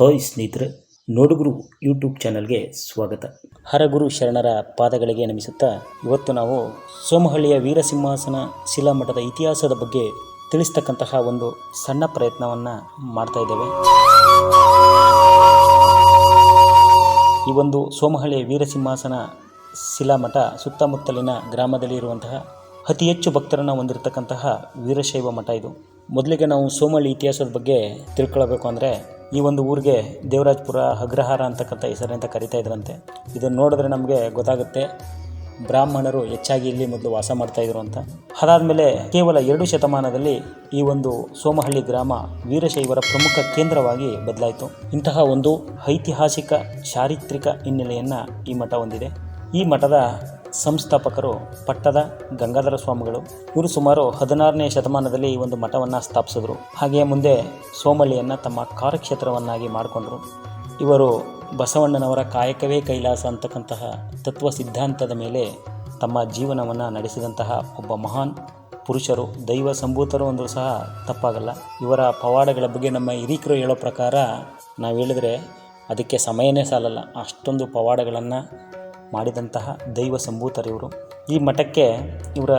Hi ಸ್ನೇಹಿತರೆ, ನೋಡುಗುರು YouTube ಚಾನಲ್ಗೆ ಸ್ವಾಗತ. ಹರಗುರು ಶರಣರ ಪಾದಗಳಿಗೆ ನಮಿಸುತ್ತಾ ಇವತ್ತು ನಾವು ಸೋಮಹಳ್ಳಿಯ ವೀರಸಿಂಹಾಸನ ಶಿಲಾಮಠದ ಇತಿಹಾಸದ ಬಗ್ಗೆ ತಿಳಿಸ್ತಕ್ಕಂತಹ ಒಂದು ಸಣ್ಣ ಪ್ರಯತ್ನವನ್ನು ಮಾಡ್ತಾ ಇದ್ದೇವೆ. ಈ ಒಂದು ಸೋಮಹಳ್ಳಿಯ ವೀರಸಿಂಹಾಸನ ಶಿಲಾಮಠ ಸುತ್ತಮುತ್ತಲಿನ ಗ್ರಾಮದಲ್ಲಿ ಇರುವಂತಹ ಅತಿ ಹೆಚ್ಚು ಭಕ್ತರನ್ನು ಹೊಂದಿರತಕ್ಕಂತಹ ವೀರಶೈವ ಮಠ ಇದು. ಮೊದಲಿಗೆ ನಾವು ಸೋಮಹಳ್ಳಿ ಇತಿಹಾಸದ ಬಗ್ಗೆ ತಿಳ್ಕೊಳ್ಬೇಕು ಅಂದರೆ ಈ ಒಂದು ಊರಿಗೆ ದೇವರಾಜಪುರ ಅಗ್ರಹಾರ ಅಂತಕ್ಕಂಥ ಹೆಸರಿನಿಂದ ಕರಿತಾ ಇದ್ರಂತೆ. ಇದನ್ನು ನೋಡಿದ್ರೆ ನಮಗೆ ಗೊತ್ತಾಗುತ್ತೆ, ಬ್ರಾಹ್ಮಣರು ಹೆಚ್ಚಾಗಿ ಇಲ್ಲಿ ಮೊದಲು ವಾಸ ಮಾಡ್ತಾ ಇದ್ರು ಅಂತ. ಅದಾದಮೇಲೆ ಕೇವಲ ಎರಡು ಶತಮಾನದಲ್ಲಿ ಈ ಒಂದು ಸೋಮಹಳ್ಳಿ ಗ್ರಾಮ ವೀರಶೈವರ ಪ್ರಮುಖ ಕೇಂದ್ರವಾಗಿ ಬದಲಾಯಿತು. ಇಂತಹ ಒಂದು ಐತಿಹಾಸಿಕ, ಚಾರಿತ್ರಿಕ ಹಿನ್ನೆಲೆಯನ್ನು ಈ ಮಠ ಹೊಂದಿದೆ. ಈ ಮಠದ ಸಂಸ್ಥಾಪಕರು ಪಟ್ಟದ ಗಂಗಾಧರ ಸ್ವಾಮಿಗಳು. ಇವರು ಸುಮಾರು ಹದಿನಾರನೇ ಶತಮಾನದಲ್ಲಿ ಈ ಒಂದು ಮಠವನ್ನು ಸ್ಥಾಪಿಸಿದ್ರು. ಹಾಗೆಯೇ ಮುಂದೆ ಸೋಮಳ್ಳಿಯನ್ನು ತಮ್ಮ ಕಾರ್ಯಕ್ಷೇತ್ರವನ್ನಾಗಿ ಮಾಡಿಕೊಂಡ್ರು. ಇವರು ಬಸವಣ್ಣನವರ ಕಾಯಕವೇ ಕೈಲಾಸ ಅಂತಕ್ಕಂತಹ ತತ್ವ ಸಿದ್ಧಾಂತದ ಮೇಲೆ ತಮ್ಮ ಜೀವನವನ್ನು ನಡೆಸಿದಂತಹ ಒಬ್ಬ ಮಹಾನ್ ಪುರುಷರು, ದೈವ ಸಂಭೂತರು ಅಂದರೂ ಸಹ ತಪ್ಪಾಗಲ್ಲ. ಇವರ ಪವಾಡಗಳ ಬಗ್ಗೆ ನಮ್ಮ ಹಿರೀಕರು ಹೇಳೋ ಪ್ರಕಾರ ನಾವು ಹೇಳಿದ್ರೆ ಅದಕ್ಕೆ ಸಮಯನೇ ಸಾಲಲ್ಲ. ಅಷ್ಟೊಂದು ಪವಾಡಗಳನ್ನು ಮಾಡಿದಂತಹ ದೈವ ಸಂಭೂತರಿವರು. ಈ ಮಠಕ್ಕೆ ಇವರ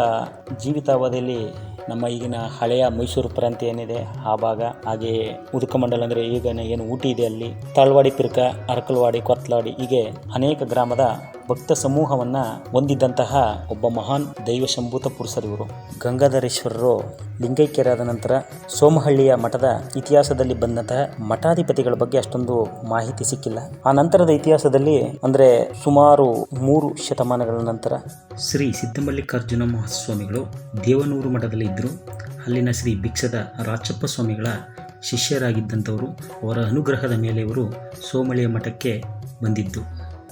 ಜೀವಿತಾವಧಿಯಲ್ಲಿ ನಮ್ಮ ಈಗಿನ ಹಳೆಯ ಮೈಸೂರು ಪ್ರಾಂತ್ಯ ಏನಿದೆ, ಆ ಭಾಗ, ಹಾಗೆಯೇ ಉದುಕಮಂಡಲ ಅಂದರೆ ಈಗ ಏನು ಊಟಿ ಇದೆ ಅಲ್ಲಿ, ತಾಳ್ವಾಡಿ ಪಿರ್ಕ, ಅರಕಲ್ವಾಡಿ, ಕೊತ್ಲಾಡಿ, ಹೀಗೆ ಅನೇಕ ಗ್ರಾಮದ ಭಕ್ತ ಸಮೂಹವನ್ನು ಹೊಂದಿದ್ದಂತಹ ಒಬ್ಬ ಮಹಾನ್ ದೈವ ಸಂಭೂತ ಪುರುಷರಿವರು ಗಂಗಾಧರೇಶ್ವರರು ಲಿಂಗೈಕ್ಯರಾದ ನಂತರ ಸೋಮಹಳ್ಳಿಯ ಮಠದ ಇತಿಹಾಸದಲ್ಲಿ ಬಂದಂತಹ ಮಠಾಧಿಪತಿಗಳ ಬಗ್ಗೆ ಅಷ್ಟೊಂದು ಮಾಹಿತಿ ಸಿಕ್ಕಿಲ್ಲ. ಆ ನಂತರದ ಇತಿಹಾಸದಲ್ಲಿ ಅಂದರೆ ಸುಮಾರು ಮೂರು ಶತಮಾನಗಳ ನಂತರ ಶ್ರೀ ಸಿದ್ದಮಲ್ಲಿಕಾರ್ಜುನ ಮಹಾಸ್ವಾಮಿಗಳು ದೇವನೂರು ಮಠದಲ್ಲಿ ಇದ್ದರು ಅಲ್ಲಿನ ಶ್ರೀ ಭಿಕ್ಷದ ರಾಚಪ್ಪ ಸ್ವಾಮಿಗಳ ಶಿಷ್ಯರಾಗಿದ್ದಂಥವರು ಅವರ ಅನುಗ್ರಹದ ಮೇಲೆ ಇವರು ಸೋಮಳಿಯ ಮಠಕ್ಕೆ ಬಂದಿದ್ದು.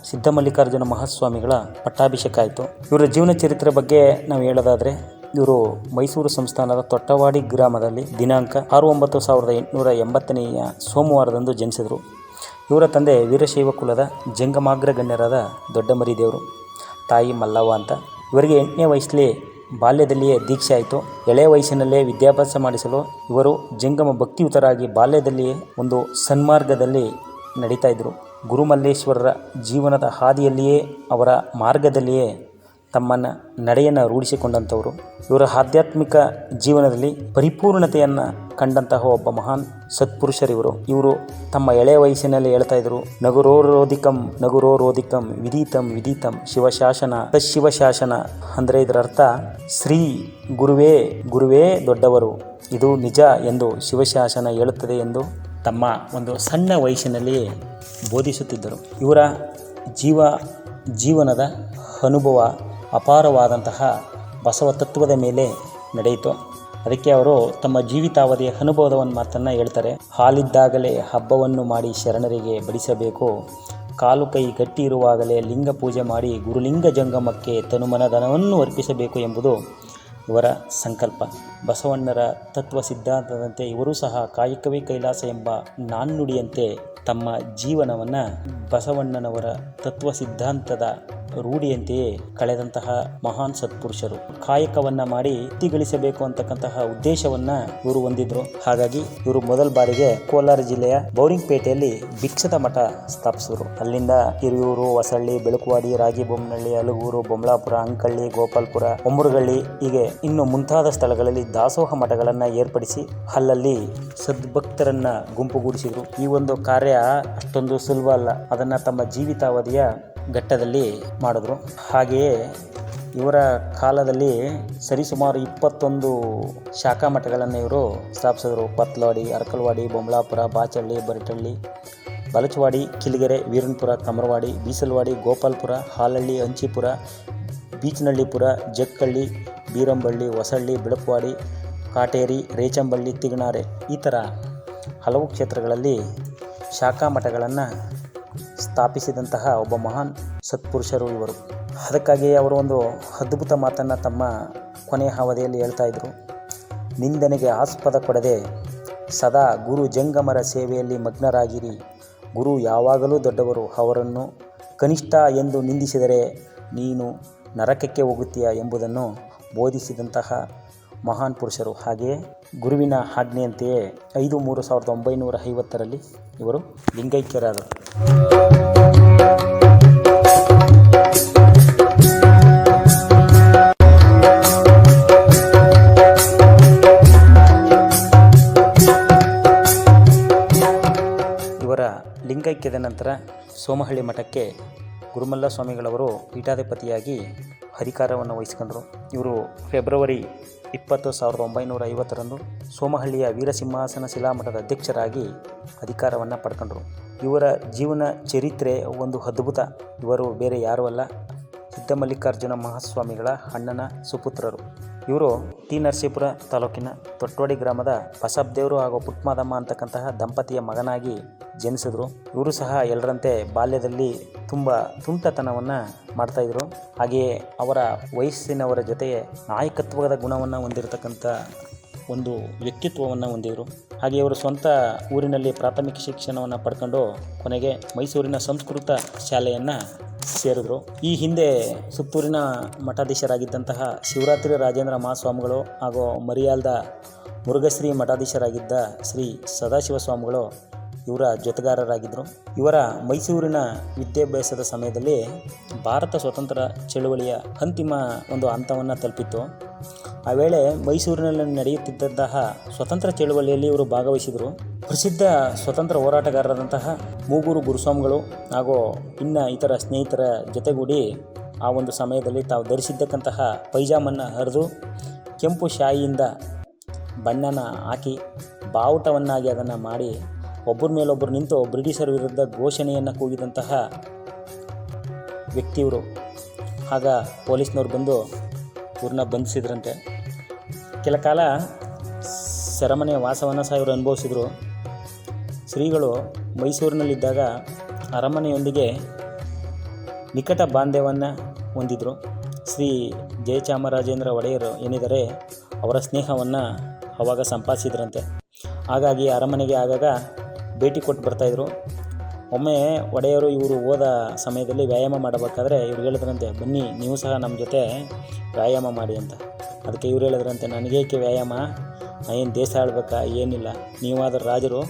ಸಿದ್ದಮಲ್ಲಿಕಾರ್ಜುನ ಮಹಾಸ್ವಾಮಿಗಳ ಪಟ್ಟಾಭಿಷೇಕ ಆಯಿತು. ಇವರ ಜೀವನ ಚರಿತ್ರೆ ಬಗ್ಗೆ ನಾವು ಹೇಳೋದಾದರೆ, ಇವರು ಮೈಸೂರು ಸಂಸ್ಥಾನದ ತೊಟ್ಟವಾಡಿ ಗ್ರಾಮದಲ್ಲಿ ದಿನಾಂಕ ಆರು ಒಂಬತ್ತು ಸಾವಿರದ ಎಂಟುನೂರ ಎಂಬತ್ತನೆಯ ಸೋಮವಾರದಂದು ಜನಿಸಿದರು. ಇವರ ತಂದೆ ವೀರಶೈವ ಕುಲದ ಜಂಗಮಾಗ್ರಗಣ್ಯರಾದ ದೊಡ್ಡಮರಿ ದೇವರು ತಾಯಿ ಮಲ್ಲವ್ವ ಅಂತ. ಇವರಿಗೆ ಎಂಟನೇ ವಯಸ್ಸಲ್ಲಿ ಬಾಲ್ಯದಲ್ಲಿಯೇ ದೀಕ್ಷೆ ಆಯಿತು. ಎಳೆಯ ವಯಸ್ಸಿನಲ್ಲೇ ವಿದ್ಯಾಭ್ಯಾಸ ಮಾಡಿಸಲು ಇವರು ಜಂಗಮ ಭಕ್ತಿಯುತರಾಗಿ ಬಾಲ್ಯದಲ್ಲಿಯೇ ಒಂದು ಸನ್ಮಾರ್ಗದಲ್ಲಿ ನಡೀತಾ ಇದ್ದರು ಗುರುಮಲ್ಲೇಶ್ವರರ ಜೀವನದ ಹಾದಿಯಲ್ಲಿಯೇ ಅವರ ಮಾರ್ಗದಲ್ಲಿಯೇ ತಮ್ಮನ್ನು ನಡೆಯನ್ನು ರೂಢಿಸಿಕೊಂಡಂಥವರು. ಇವರ ಆಧ್ಯಾತ್ಮಿಕ ಜೀವನದಲ್ಲಿ ಪರಿಪೂರ್ಣತೆಯನ್ನು ಕಂಡಂತಹ ಒಬ್ಬ ಮಹಾನ್ ಸತ್ಪುರುಷರಿವರು. ಇವರು ತಮ್ಮ ಎಳೆ ವಯಸ್ಸಿನಲ್ಲಿ ಹೇಳ್ತಾ ಇದ್ರು, ನಗುರೋರೋಧಿಕಂ ನಗುರೋರೋಧಿಕಂ ವಿದಿತಂ ವಿದಿತಂ ಶಿವಶಾಸನ ಶಿವಶಾಸನ ಅಂದರೆ ಇದರ ಅರ್ಥ, ಶ್ರೀ ಗುರುವೇ ಗುರುವೇ ದೊಡ್ಡವರು, ಇದು ನಿಜ ಎಂದು ಶಿವಶಾಸನ ಹೇಳುತ್ತದೆ ಎಂದು ತಮ್ಮ ಒಂದು ಸಣ್ಣ ವಯಸ್ಸಿನಲ್ಲಿ ಬೋಧಿಸುತ್ತಿದ್ದರು. ಇವರ ಜೀವ, ಜೀವನದ ಅನುಭವ ಅಪಾರವಾದಂತಹ ಬಸವ ತತ್ವದ ಮೇಲೆ ನಡೆಯಿತು. ಅದಕ್ಕೆ ಅವರು ತಮ್ಮ ಜೀವಿತಾವಧಿಯ ಅನುಭವದ ಮಾತನ್ನು ಹೇಳ್ತಾರೆ. ಹಾಲಿದ್ದಾಗಲೇ ಹಬ್ಬವನ್ನು ಮಾಡಿ ಶರಣರಿಗೆ ಬಡಿಸಬೇಕು. ಕಾಲು ಕೈ ಗಟ್ಟಿ ಇರುವಾಗಲೇ ಲಿಂಗ ಪೂಜೆ ಮಾಡಿ ಗುರುಲಿಂಗ ಜಂಗಮಕ್ಕೆ ತನುಮನಧನವನ್ನು ಅರ್ಪಿಸಬೇಕು ಎಂಬುದು ಇವರ ಸಂಕಲ್ಪ. ಬಸವಣ್ಣರ ತತ್ವ ಸಿದ್ಧಾಂತದಂತೆ ಇವರೂ ಸಹ ಕಾಯಕವೇ ಕೈಲಾಸ ಎಂಬ ನಾಣ್ಣುಡಿಯಂತೆ ತಮ್ಮ ಜೀವನವನ್ನು ಬಸವಣ್ಣನವರ ತತ್ವ ಸಿದ್ಧಾಂತದ ರೂಢಿಯಂತೆಯೇ ಕಳೆದಂತಹ ಮಹಾನ್ ಸತ್ಪುರುಷರು. ಕಾಯಕವನ್ನ ಮಾಡಿ ಗಳಿಸಬೇಕು ಅಂತಕ್ಕಂತಹ ಉದ್ದೇಶವನ್ನ ಇವರು ಹೊಂದಿದ್ರು. ಹಾಗಾಗಿ ಇವರು ಮೊದಲ ಬಾರಿಗೆ ಕೋಲಾರ ಜಿಲ್ಲೆಯ ಬೌರಿಂಗ್ಪೇಟೆಯಲ್ಲಿ ಭಿಕ್ಷದ ಮಠ ಸ್ಥಾಪಿಸಿದ್ರು. ಅಲ್ಲಿಂದ ಹಿರಿಯೂರು, ಹೊಸಳ್ಳಿ, ಬೆಳಕುವಾಡಿ ರಾಗಿಬೊಮ್ಮನಹಳ್ಳಿ ಅಲಗೂರು, ಬೊಮ್ಲಾಪುರ, ಅಂಕಳ್ಳಿ, ಗೋಪಾಲ್ಪುರ ಒಮ್ಮುರುಗಳ್ಳಿ ಹೀಗೆ ಇನ್ನು ಮುಂತಾದ ಸ್ಥಳಗಳಲ್ಲಿ ದಾಸೋಹ ಮಠಗಳನ್ನು ಏರ್ಪಡಿಸಿ ಅಲ್ಲಲ್ಲಿ ಸದ್ಭಕ್ತರನ್ನ ಗುಂಪುಗೂಡಿಸಿದರು. ಈ ಒಂದು ಕಾರ್ಯ ಅಷ್ಟೊಂದು ಸುಲಭ ಅಲ್ಲ. ಅದನ್ನು ತಮ್ಮ ಜೀವಿತಾವಧಿಯ ಘಟ್ಟದಲ್ಲಿ ಮಾಡಿದ್ರು. ಹಾಗೆಯೇ ಇವರ ಕಾಲದಲ್ಲಿ ಸರಿಸುಮಾರು ಇಪ್ಪತ್ತೊಂದು ಶಾಖಾ ಮಠಗಳನ್ನು ಇವರು ಸ್ಥಾಪಿಸಿದರು. ಪತ್ಲವಾಡಿ, ಅರಕಲ್ವಾಡಿ ಬೊಂಬಳಾಪುರ ಬಾಚಳ್ಳಿ, ಬರಟಳ್ಳಿ, ಬಲಚವಾಡಿ, ಕಿಲಿಗೆರೆ, ವೀರನ್ಪುರ, ಕಮರವಾಡಿ, ಬೀಸಲ್ವಾಡಿ, ಗೋಪಾಲ್ಪುರ ಹಾಲಹಳ್ಳಿ ಅಂಚಿಪುರ ಬೀಚನಹಳ್ಳಿಪುರ ಜಕ್ಕಳ್ಳಿ ಬೀರಂಬಳ್ಳಿ, ಹೊಸಳ್ಳಿ, ಬಿಳಪ್ವಾಡಿ, ಕಾಟೇರಿ, ರೇಚಂಬಳ್ಳಿ ತಿಗಣಾರೆ. ಈ ಥರ ಹಲವು ಕ್ಷೇತ್ರಗಳಲ್ಲಿ ಶಾಖಾ ಮಠಗಳನ್ನು ಸ್ಥಾಪಿಸಿದಂತಹ ಒಬ್ಬ ಮಹಾನ್ ಸತ್ಪುರುಷರು ಇವರು. ಅದಕ್ಕಾಗಿ ಅವರು ಒಂದು ಅದ್ಭುತ ಮಾತನ್ನು ತಮ್ಮ ಕೊನೆಯ ಅವಧಿಯಲ್ಲಿ ಇದ್ದರು ನಿಂದನೆಗೆ ಆಸ್ಪದ ಕೊಡದೆ ಸದಾ ಗುರು ಜಂಗಮರ ಸೇವೆಯಲ್ಲಿ ಮಗ್ನರಾಗಿರಿ. ಗುರು ಯಾವಾಗಲೂ ದೊಡ್ಡವರು, ಅವರನ್ನು ಕನಿಷ್ಠ ಎಂದು ನಿಂದಿಸಿದರೆ ನೀನು ನರಕಕ್ಕೆ ಹೋಗುತ್ತೀಯ ಎಂಬುದನ್ನು ಬೋಧಿಸಿದಂತಹ ಮಹಾನ್ ಪುರುಷರು. ಹಾಗೆಯೇ ಗುರುವಿನ ಆಜ್ಞೆಯಂತೆಯೇ ಐದು ಮೂರು ಸಾವಿರದ ಒಂಬೈನೂರ ಐವತ್ತರಲ್ಲಿ ಇವರು ಲಿಂಗೈಕ್ಯರಾದರು. ಇವರ ಲಿಂಗೈಕ್ಯದ ನಂತರ ಸೋಮಹಳ್ಳಿ ಮಠಕ್ಕೆ ಗುರುಮಲ್ಲ ಸ್ವಾಮಿಗಳವರು ಪೀಠಾಧಿಪತಿಯಾಗಿ ಅಧಿಕಾರವನ್ನು ವಹಿಸಿಕೊಂಡರು. ಇವರು ಫೆಬ್ರವರಿ ಇಪ್ಪತ್ತು ಸಾವಿರದ ಒಂಬೈನೂರ ಐವತ್ತರಂದು ಸೋಮಹಳ್ಳಿಯ ವೀರಸಿಂಹಾಸನ ಶಿಲಾಮಠದ ಅಧ್ಯಕ್ಷರಾಗಿ ಅಧಿಕಾರವನ್ನು ಪಡ್ಕೊಂಡ್ರು. ಇವರ ಜೀವನ ಚರಿತ್ರೆ ಒಂದು ಅದ್ಭುತ. ಇವರು ಬೇರೆ ಯಾರೂ ಅಲ್ಲ ಸಿದ್ದಮಲ್ಲಿಕಾರ್ಜುನ ಮಹಾಸ್ವಾಮಿಗಳ ಅಣ್ಣನ ಸುಪುತ್ರರು. ಇವರು ಟಿ ನರಸೀಪುರ ತಾಲೂಕಿನ ತೊಟ್ಟವಾಡಿ ಗ್ರಾಮದ ಬಸಬ್ದೇವರು ಹಾಗೂ ಪುಟ್ಮಾದಮ್ಮ ಅಂತಕ್ಕಂತಹ ದಂಪತಿಯ ಮಗನಾಗಿ ಜನಿಸಿದ್ರು. ಇವರು ಸಹ ಎಲ್ಲರಂತೆ ಬಾಲ್ಯದಲ್ಲಿ ತುಂಬ ತುಂಟತನವನ್ನು ಮಾಡ್ತಾಯಿದ್ರು ಹಾಗೆಯೇ ಅವರ ವಯಸ್ಸಿನವರ ಜೊತೆಗೆ ನಾಯಕತ್ವದ ಗುಣವನ್ನು ಹೊಂದಿರತಕ್ಕಂಥ ಒಂದು ವ್ಯಕ್ತಿತ್ವವನ್ನು ಹೊಂದಿದರು. ಹಾಗೆ ಇವರು ಸ್ವಂತ ಊರಿನಲ್ಲಿ ಪ್ರಾಥಮಿಕ ಶಿಕ್ಷಣವನ್ನು ಪಡ್ಕೊಂಡು ಕೊನೆಗೆ ಮೈಸೂರಿನ ಸಂಸ್ಕೃತ ಶಾಲೆಯನ್ನು ಸೇರಿದ್ರು. ಈ ಹಿಂದೆ ಸುತ್ತೂರಿನ ಮಠಾಧೀಶರಾಗಿದ್ದಂತಹ ಶಿವರಾತ್ರಿ ರಾಜೇಂದ್ರ ಮಹಾಸ್ವಾಮಿಗಳು ಹಾಗೂ ಮರಿಯಾಲ್ದ ಮುರುಘಶ್ರೀ ಮಠಾಧೀಶರಾಗಿದ್ದ ಶ್ರೀ ಸದಾಶಿವ ಸ್ವಾಮಿಗಳು ಇವರ ಜೊತೆಗಾರರಾಗಿದ್ದರು ಇವರ ಮೈಸೂರಿನ ವಿದ್ಯಾಭ್ಯಾಸದ ಸಮಯದಲ್ಲಿ ಭಾರತ ಸ್ವತಂತ್ರ ಚಳುವಳಿಯ ಅಂತಿಮ ಒಂದು ಹಂತವನ್ನು ತಲುಪಿತ್ತು. ಆ ವೇಳೆ ಮೈಸೂರಿನಲ್ಲಿ ನಡೆಯುತ್ತಿದ್ದಂತಹ ಸ್ವತಂತ್ರ ಚಳುವಳಿಯಲ್ಲಿ ಇವರು ಭಾಗವಹಿಸಿದರು. ಪ್ರಸಿದ್ಧ ಸ್ವತಂತ್ರ ಹೋರಾಟಗಾರರಾದಂತಹ ಮೂಗೂರು ಗುರುಸ್ವಾಮಿಗಳು ಹಾಗೂ ಇನ್ನು ಇತರ ಸ್ನೇಹಿತರ ಜೊತೆಗೂಡಿ ಆ ಒಂದು ಸಮಯದಲ್ಲಿ ತಾವು ಧರಿಸಿದ್ದಕ್ಕಂತಹ ಪೈಜಾಮನ್ನು ಹರಿದು ಕೆಂಪು ಶಾಯಿಯಿಂದ ಬಣ್ಣನ ಹಾಕಿ ಬಾವುಟವನ್ನಾಗಿ ಅದನ್ನು ಮಾಡಿ ಒಬ್ಬರ ಮೇಲೊಬ್ಬರು ನಿಂತು ಬ್ರಿಟಿಷರ ವಿರುದ್ಧ ಘೋಷಣೆಯನ್ನು ಕೂಗಿದಂತಹ ವ್ಯಕ್ತಿಯವರು. ಆಗ ಪೊಲೀಸ್ನವ್ರು ಬಂದು ಇವ್ರನ್ನ ಬಂಧಿಸಿದ್ರಂತೆ. ಕೆಲ ಕಾಲ ಸೆರೆಮನೆಯ ವಾಸವನ್ನು ಸಹ ಇವರು ಅನುಭವಿಸಿದರು. ಶ್ರೀಗಳು ಮೈಸೂರಿನಲ್ಲಿದ್ದಾಗ ಅರಮನೆಯೊಂದಿಗೆ ನಿಕಟ ಬಾಂಧವ್ಯವನ್ನು ಹೊಂದಿದ್ರು. ಶ್ರೀ ಜಯಚಾಮರಾಜೇಂದ್ರ ಒಡೆಯರು ಏನಿದ್ದಾರೆ ಅವರ ಸ್ನೇಹವನ್ನು ಅವಾಗ ಸಂಪಾದಿಸಿದ್ರಂತೆ. ಹಾಗಾಗಿ ಅರಮನೆಗೆ ಆಗಾಗ ಭೇಟಿ ಕೊಟ್ಟು ಬರ್ತಾಯಿದ್ರು ಒಮ್ಮೆ ಒಡೆಯರು ಇವರು ಹೋದ ಸಮಯದಲ್ಲಿ ವ್ಯಾಯಾಮ ಮಾಡಬೇಕಾದ್ರೆ ಇವ್ರು ಹೇಳಿದ್ರಂತೆ, ಬನ್ನಿ, ನೀವು ಸಹ ನಮ್ಮ ಜೊತೆ ವ್ಯಾಯಾಮ ಮಾಡಿ ಅಂತ. ಅದಕ್ಕೆ ಇವ್ರು ಹೇಳಿದ್ರಂತೆ ನನಗೇಕೆ ವ್ಯಾಯಾಮ? ಏನು ದೇಶ ಆಳ್ಬೇಕಾ? ಏನಿಲ್ಲ. ನೀವಾದರೂ ರಾಜರು,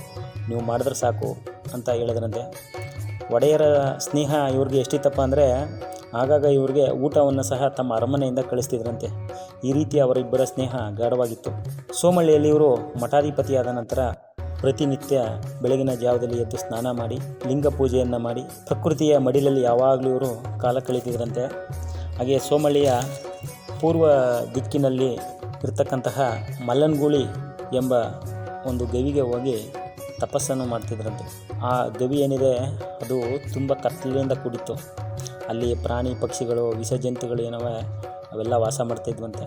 ನೀವು ಮಾಡಿದ್ರೆ ಸಾಕು ಅಂತ ಹೇಳಿದ್ರಂತೆ. ಒಡೆಯರ ಸ್ನೇಹ ಇವ್ರಿಗೆ ಎಷ್ಟಿತ್ತಪ್ಪ ಅಂದರೆ, ಆಗಾಗ ಇವ್ರಿಗೆ ಊಟವನ್ನು ಸಹ ತಮ್ಮ ಅರಮನೆಯಿಂದ ಕಳಿಸ್ತಿದ್ರಂತೆ. ಈ ರೀತಿ ಅವರಿಬ್ಬರ ಸ್ನೇಹ ಗಾಢವಾಗಿತ್ತು. ಸೋಮಳ್ಳಿಯಲ್ಲಿ ಇವರು ಮಠಾಧಿಪತಿಯಾದ ನಂತರ ಪ್ರತಿನಿತ್ಯ ಬೆಳಗಿನ ಜಾವದಲ್ಲಿ ಎದ್ದು ಸ್ನಾನ ಮಾಡಿ, ಲಿಂಗ ಪೂಜೆಯನ್ನು ಮಾಡಿ, ಪ್ರಕೃತಿಯ ಮಡಿಲಲ್ಲಿ ಯಾವಾಗಲೂ ಇವರು ಕಾಲ ಕಳೀತಿದ್ರಂತೆ ಹಾಗೆಯೇ ಸೋಮಳಿಯ ಪೂರ್ವ ದಿಕ್ಕಿನಲ್ಲಿ ಇರ್ತಕ್ಕಂತಹ ಮಲ್ಲನ್ಗುಳಿ ಎಂಬ ಒಂದು ಗವಿಗೆ ಹೋಗಿ ತಪಸ್ಸನ್ನು ಮಾಡ್ತಿದ್ರಂತೆ. ಆ ಗವಿ ಏನಿದೆ, ಅದು ತುಂಬ ಕತ್ತಲೆಯಿಂದ ಕೂಡಿತ್ತು. ಅಲ್ಲಿ ಪ್ರಾಣಿ ಪಕ್ಷಿಗಳು, ವಿಷಜಂತುಗಳು ಏನವೆ, ಅವೆಲ್ಲ ವಾಸ ಮಾಡ್ತಾಯಿದ್ವಂತೆ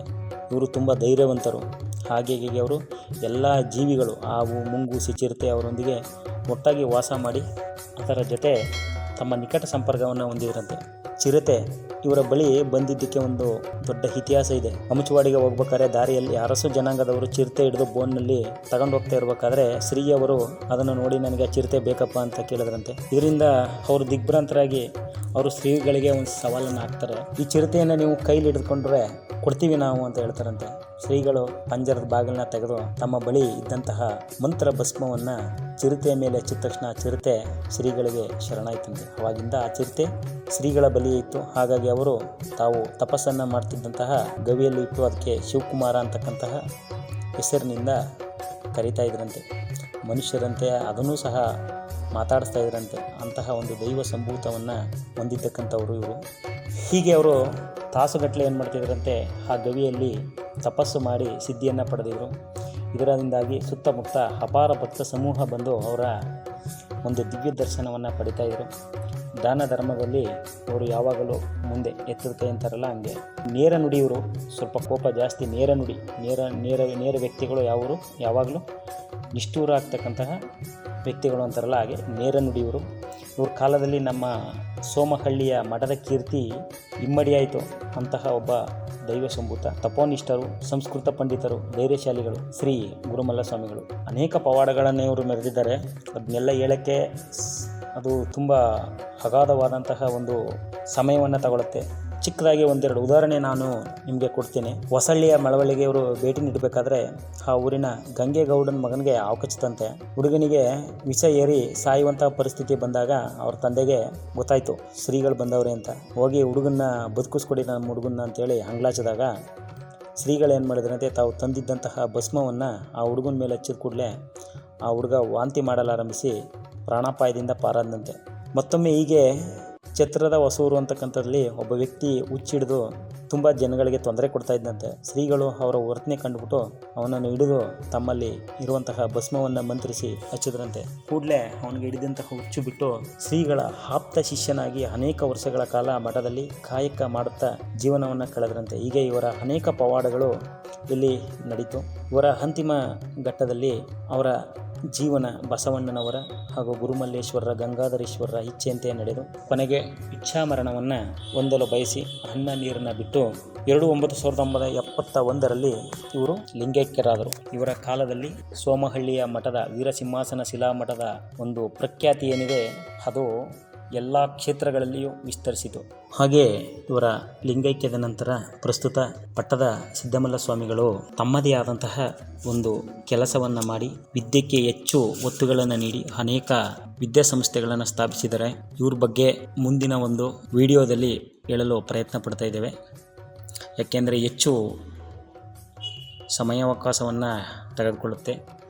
ಇವರು ತುಂಬ ಧೈರ್ಯವಂತರು. ಹಾಗೆ ಹೀಗೆ ಅವರು ಎಲ್ಲ ಜೀವಿಗಳು ಹಾವು ಮುಂಗೂಸಿ ಚಿರತೆ ಅವರೊಂದಿಗೆ ಒಟ್ಟಾಗಿ ವಾಸ ಮಾಡಿ ಅದರ ಜೊತೆ ತಮ್ಮ ನಿಕಟ ಸಂಪರ್ಕವನ್ನು ಹೊಂದಿದ್ರಂತೆ. ಚಿರತೆ ಇವರ ಬಳಿ ಬಂದಿದ್ದಕ್ಕೆ ಒಂದು ದೊಡ್ಡ ಇತಿಹಾಸ ಇದೆ. ಅಮುಚವಾಡಿಗೆ ಹೋಗ್ಬೇಕಾದ್ರೆ ದಾರಿಯಲ್ಲಿ ಅರಸು ಜನಾಂಗದವರು ಚಿರತೆ ಹಿಡಿದು ಬೋನ್ನಲ್ಲಿ ತಗೊಂಡು ಹೋಗ್ತಾ ಇರಬೇಕಾದ್ರೆ ಶ್ರೀಯವರು ಅದನ್ನು ನೋಡಿ ನನಗೆ ಚಿರತೆ ಬೇಕಪ್ಪ ಅಂತ ಕೇಳಿದ್ರಂತೆ. ಇದರಿಂದ ಅವರು ದಿಗ್ಭ್ರಾಂತರಾಗಿ ಅವರು ಶ್ರೀಗಳಿಗೆ ಒಂದು ಸವಾಲನ್ನು ಹಾಕ್ತಾರೆ. ಈ ಚಿರತೆಯನ್ನು ನೀವು ಕೈಲಿ ಹಿಡಿದುಕೊಂಡ್ರೆ ಕೊಡ್ತೀವಿ ನಾವು ಅಂತ ಹೇಳ್ತಾರಂತೆ. ಶ್ರೀಗಳು ಪಂಜರದ ಬಾಗಿಲನ್ನ ತೆಗೆದು ತಮ್ಮ ಬಳಿ ಇದ್ದಂತಹ ಮಂತ್ರ ಭಸ್ಮವನ್ನು ಚಿರತೆಯ ಮೇಲೆ ಹಚ್ಚಿದ ತಕ್ಷಣ ಚಿರತೆ ಶ್ರೀಗಳಿಗೆ ಶರಣಾಯ್ತಂತೆ. ಅವಾಗಿಂದ ಆ ಚಿರತೆ ಶ್ರೀಗಳ ಬಲಿ ಇತ್ತು. ಹಾಗಾಗಿ ಅವರು ತಾವು ತಪಸ್ಸನ್ನು ಮಾಡ್ತಿದ್ದಂತಹ ಗವಿಯಲ್ಲಿ ಇಟ್ಟು ಅದಕ್ಕೆ ಶಿವಕುಮಾರ ಅಂತಕ್ಕಂತಹ ಹೆಸರಿನಿಂದ ಕರೀತಾ ಇದ್ರಂತೆ. ಮನುಷ್ಯರಂತೆ ಅದನ್ನು ಸಹ ಮಾತಾಡಿಸ್ತಾ ಇದ್ರಂತೆ. ಅಂತಹ ಒಂದು ದೈವ ಸಂಭೂತವನ್ನು ಹೊಂದಿದ್ದಕ್ಕಂಥವರು ಇವರು. ಹೀಗೆ ಅವರು ತಾಸುಗಟ್ಟಲೆ ಏನು ಮಾಡ್ತಿದ್ರಂತೆ, ಆ ಗವಿಯಲ್ಲಿ ತಪಸ್ಸು ಮಾಡಿ ಸಿದ್ಧಿಯನ್ನು ಪಡೆದಿದ್ರು. ಇದರಿಂದಾಗಿ ಸುತ್ತಮುತ್ತ ಅಪಾರ ಭಕ್ತ ಸಮೂಹ ಬಂದು ಅವರ ಒಂದು ದಿವ್ಯ ದರ್ಶನವನ್ನು ಇದ್ರು. ದಾನ ಧರ್ಮದಲ್ಲಿ ಅವರು ಯಾವಾಗಲೂ ಮುಂದೆ ಎತ್ತಿರುತ್ತೆ ಅಂತಾರಲ್ಲ ಹಂಗೆ. ನೇರ ನುಡಿಯವರು, ಸ್ವಲ್ಪ ಕೋಪ ಜಾಸ್ತಿ ನೇರ ನುಡಿ, ನೇರ ನೇರ ನೇರ ವ್ಯಕ್ತಿಗಳು ಯಾವರು ಯಾವಾಗಲೂ ನಿಷ್ಠೂರ ಆಗ್ತಕ್ಕಂತಹ ವ್ಯಕ್ತಿಗಳು ಅಂತಾರಲ್ಲ ಹಾಗೆ ನೇರ ನುಡಿಯವರು. ಇವ್ರ ಕಾಲದಲ್ಲಿ ನಮ್ಮ ಸೋಮಹಳ್ಳಿಯ ಮಠದ ಕೀರ್ತಿ ಇಮ್ಮಡಿಯಾಯಿತು ಅಂತಹ ಒಬ್ಬ ದೈವ ಸಂಭೂತ, ತಪೋನಿಷ್ಠರು, ಸಂಸ್ಕೃತ ಪಂಡಿತರು, ಧೈರ್ಯಶಾಲಿಗಳು, ಶ್ರೀ ಗುರುಮಲ್ಲ ಸ್ವಾಮಿಗಳು. ಅನೇಕ ಪವಾಡಗಳನ್ನು ಇವರು ಮೆರೆದಿದ್ದಾರೆ. ಅದನ್ನೆಲ್ಲ ಹೇಳೋಕ್ಕೆ ಅದು ತುಂಬ ಅಗಾಧವಾದಂತಹ ಒಂದು ಸಮಯವನ್ನು ತಗೊಳುತ್ತೆ. ಚಿಕ್ಕದಾಗಿ ಒಂದೆರಡು ಉದಾಹರಣೆ ನಾನು ನಿಮಗೆ ಕೊಡ್ತೀನಿ. ಹೊಸಳ್ಳಿಯ ಮಳವಳ್ಳಿಗೆ ಇವರು ಭೇಟಿ ನೀಡಬೇಕಾದ್ರೆ ಆ ಊರಿನ ಗಂಗೆಗೌಡನ ಮಗನಿಗೆ ಅವಕಚ್ತಂತೆ ಹುಡುಗನಿಗೆ ವಿಷ ಏರಿ ಸಾಯುವಂತಹ ಪರಿಸ್ಥಿತಿ ಬಂದಾಗ ಅವ್ರ ತಂದೆಗೆ ಗೊತ್ತಾಯಿತು, ಶ್ರೀಗಳು ಬಂದವ್ರೆ ಅಂತ. ಹೋಗಿ ಹುಡುಗನ್ನ ಬದುಕಿಸ್ಕೊಡಿ ನಮ್ಮ ಹುಡುಗನ್ನ ಅಂತೇಳಿ ಹಂಗ್ಲಾಚಿದಾಗ ಶ್ರೀಗಳು ಏನು ಮಾಡಿದ್ರಂತೆ, ತಾವು ತಂದಿದ್ದಂತಹ ಭಸ್ಮವನ್ನು ಆ ಹುಡುಗನ ಮೇಲೆ ಹಚ್ಚಿದ ಕೂಡಲೇ ಆ ಹುಡುಗ ವಾಂತಿ ಮಾಡಲಾರಂಭಿಸಿ ಪ್ರಾಣಾಪಾಯದಿಂದ ಪಾರಾದಂತೆ. ಮತ್ತೊಮ್ಮೆ ಹೀಗೆ ಛತ್ರದ ಹೊಸೂರು ಅಂತಕ್ಕಂಥದ್ರಲ್ಲಿ ಒಬ್ಬ ವ್ಯಕ್ತಿ ಹುಚ್ಚಿಡಿದು ತುಂಬ ಜನಗಳಿಗೆ ತೊಂದರೆ ಕೊಡ್ತಾ ಇದ್ದಂತೆ. ಶ್ರೀಗಳು ಅವರ ವರ್ತನೆ ಕಂಡುಬಿಟ್ಟು ಅವನನ್ನು ಹಿಡಿದು ತಮ್ಮಲ್ಲಿ ಇರುವಂತಹ ಭಸ್ಮವನ್ನು ಮಂತ್ರಿಸಿ ಹಚ್ಚಿದ್ರಂತೆ. ಕೂಡಲೇ ಅವನಿಗೆ ಹಿಡಿದಂತಹ ಹುಚ್ಚು ಬಿಟ್ಟು ಶ್ರೀಗಳ ಆಪ್ತ ಶಿಷ್ಯನಾಗಿ ಅನೇಕ ವರ್ಷಗಳ ಕಾಲ ಮಠದಲ್ಲಿ ಕಾಯಕ ಮಾಡುತ್ತಾ ಜೀವನವನ್ನು ಕಳೆದ್ರಂತೆ. ಹೀಗೆ ಇವರ ಅನೇಕ ಪವಾಡಗಳು ಇಲ್ಲಿ ನಡೀತು. ಇವರ ಅಂತಿಮ ಘಟ್ಟದಲ್ಲಿ ಅವರ ಜೀವನ ಬಸವಣ್ಣನವರ ಹಾಗೂ ಗುರುಮಲ್ಲೇಶ್ವರರ ಗಂಗಾಧರೇಶ್ವರರ ಇಚ್ಛೆಯಂತೆ ನಡೆದು ಕೊನೆಗೆ ಇಚ್ಛಾಮರಣವನ್ನು ಹೊಂದಲು ಬಯಸಿ ಅನ್ನ ನೀರನ್ನು ಬಿಟ್ಟು ಎರಡು ಒಂಬತ್ತು ಸಾವಿರದ ಒಂಬೈನೂರ ಎಪ್ಪತ್ತ ಒಂದರಲ್ಲಿ ಇವರು ಲಿಂಗೈಕ್ಯರಾದರು. ಇವರ ಕಾಲದಲ್ಲಿ ಸೋಮಹಳ್ಳಿಯ ಮಠದ ವೀರಸಿಂಹಾಸನ ಶಿಲಾ ಮಠದ ಒಂದು ಪ್ರಖ್ಯಾತಿ ಏನಿದೆ, ಅದು ಎಲ್ಲ ಕ್ಷೇತ್ರಗಳಲ್ಲಿಯೂ ವಿಸ್ತರಿಸಿತು. ಹಾಗೆ ಇವರ ಲಿಂಗೈಕ್ಯದ ನಂತರ ಪ್ರಸ್ತುತ ಪಟ್ಟದ ಸಿದ್ದಮಲ್ಲ ಸ್ವಾಮಿಗಳು ತಮ್ಮದೇ ಆದಂತಹ ಒಂದು ಕೆಲಸವನ್ನು ಮಾಡಿ ವಿದ್ಯೆಗೆ ಹೆಚ್ಚು ಒತ್ತುಗಳನ್ನು ನೀಡಿ ಅನೇಕ ವಿದ್ಯಾಸಂಸ್ಥೆಗಳನ್ನು ಸ್ಥಾಪಿಸಿದ್ದಾರೆ ಇವ್ರ ಬಗ್ಗೆ ಮುಂದಿನ ಒಂದು ವಿಡಿಯೋದಲ್ಲಿ ಹೇಳಲು ಪ್ರಯತ್ನ ಪಡ್ತಾ ಇದ್ದೇವೆ. ಯಾಕೆಂದರೆ ಹೆಚ್ಚು ಸಮಯಾವಕಾಶವನ್ನು ತೆಗೆದುಕೊಳ್ಳುತ್ತೆ.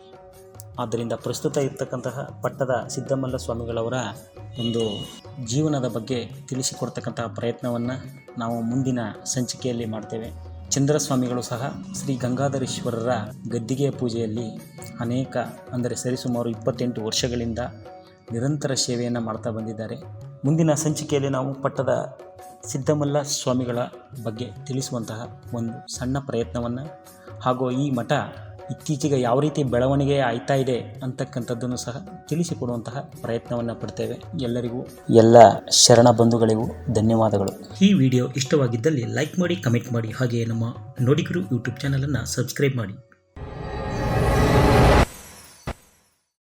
ಆದ್ದರಿಂದ ಪ್ರಸ್ತುತ ಇರ್ತಕ್ಕಂತಹ ಪಟ್ಟದ ಸಿದ್ದಮಲ್ಲ ಸ್ವಾಮಿಗಳವರ ಒಂದು ಜೀವನದ ಬಗ್ಗೆ ತಿಳಿಸಿಕೊಡ್ತಕ್ಕಂಥ ಪ್ರಯತ್ನವನ್ನು ನಾವು ಮುಂದಿನ ಸಂಚಿಕೆಯಲ್ಲಿ ಮಾಡ್ತೇವೆ. ಚಂದ್ರಸ್ವಾಮಿಗಳು ಸಹ ಶ್ರೀ ಗಂಗಾಧರೇಶ್ವರರ ಗದ್ದಿಗೆ ಪೂಜೆಯಲ್ಲಿ ಅನೇಕ, ಅಂದರೆ ಸರಿಸುಮಾರು ಇಪ್ಪತ್ತೆಂಟು ವರ್ಷಗಳಿಂದ ನಿರಂತರ ಸೇವೆಯನ್ನು ಮಾಡ್ತಾ ಬಂದಿದ್ದಾರೆ. ಮುಂದಿನ ಸಂಚಿಕೆಯಲ್ಲಿ ನಾವು ಪಟ್ಟದ ಸಿದ್ದಮಲ್ಲ ಸ್ವಾಮಿಗಳ ಬಗ್ಗೆ ತಿಳಿಸುವಂತಹ ಒಂದು ಸಣ್ಣ ಪ್ರಯತ್ನವನ್ನು ಹಾಗೂ ಈ ಮಠ ಇತ್ತೀಚೆಗೆ ಯಾವ ರೀತಿ ಬೆಳವಣಿಗೆ ಆಯ್ತಾ ಇದೆ ಅಂತಕ್ಕಂಥದ್ದನ್ನು ಸಹ ತಿಳಿಸಿಕೊಡುವಂತಹ ಪ್ರಯತ್ನವನ್ನು ಪಡ್ತೇವೆ. ಎಲ್ಲರಿಗೂ ಎಲ್ಲ ಶರಣ ಬಂಧುಗಳಿಗೂ ಧನ್ಯವಾದಗಳು. ಈ ವಿಡಿಯೋ ಇಷ್ಟವಾಗಿದ್ದಲ್ಲಿ ಲೈಕ್ ಮಾಡಿ, ಕಮೆಂಟ್ ಮಾಡಿ ಹಾಗೆಯೇ ನಮ್ಮ ನೋಡಿಗರು ಯೂಟ್ಯೂಬ್ ಚಾನಲನ್ನು ಸಬ್ಸ್ಕ್ರೈಬ್ ಮಾಡಿ.